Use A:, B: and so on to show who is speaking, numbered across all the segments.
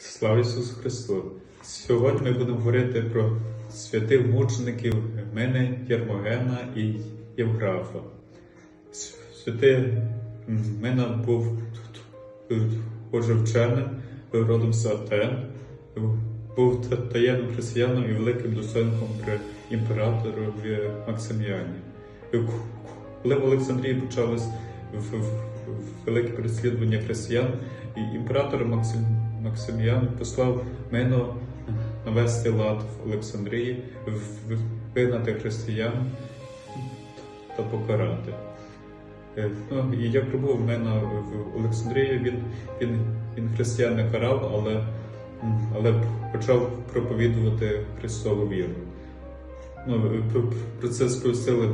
A: Слава Ісусу Христу! Сьогодні ми будемо говорити про святих мучеників мене Єрмогена і Євграфа. Святий Мена був дуже вченим, родом з Атен, був таємним християном і великим достойником при імператорові Максиміані. Коли в Олександрії почалось велике переслідування християн, імператор Максим, Максиміан послав Мено навести лад в Олександрії, вигнати християн та покарати. Е, Ну, і я прибув Мено в Олександрії, він, він, він християн не карав, але, але почав проповідувати Христову віру. Ну, про, про це спросили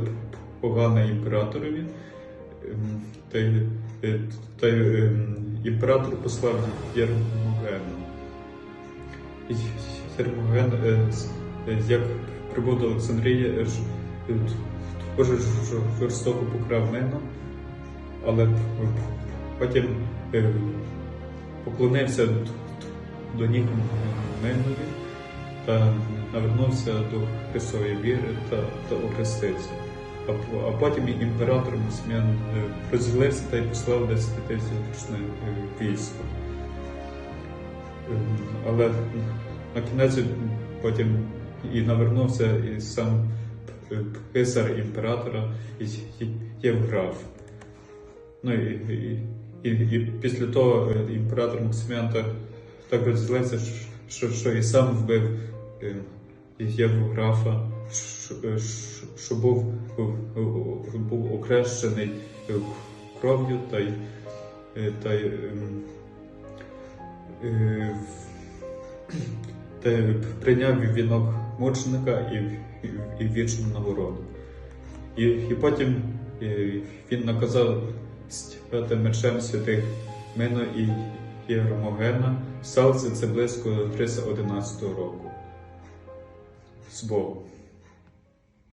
A: погано імператорові. Та, й- е, та ем, імператор послав Єрмогена. Єрмоген, е, е, як прибув до Олександрії, е, ж- е, дуже жорстоко покрав Мено, але потім поклонився до ніг Менові та навернувся до Христової віри та, та охрестився. А, потім імператор Максиміан е, розділився та й послав 10 тисячне е, військо. Ем, Але на кінець потім і навернувся і сам писар імператора і Євграф. Ну і, і, і, і після того е, імператор Максиміан так, так розділився, що, що і сам вбив е, Євграфа, що, був, був, окрещений кров'ю та й, та й, ем, е, та прийняв вінок мученика і, і, вічну нагороду. І, і потім е, він наказав стяти мечем святих Мино і Єромогена. Сталося це близько 311 року. З Богом.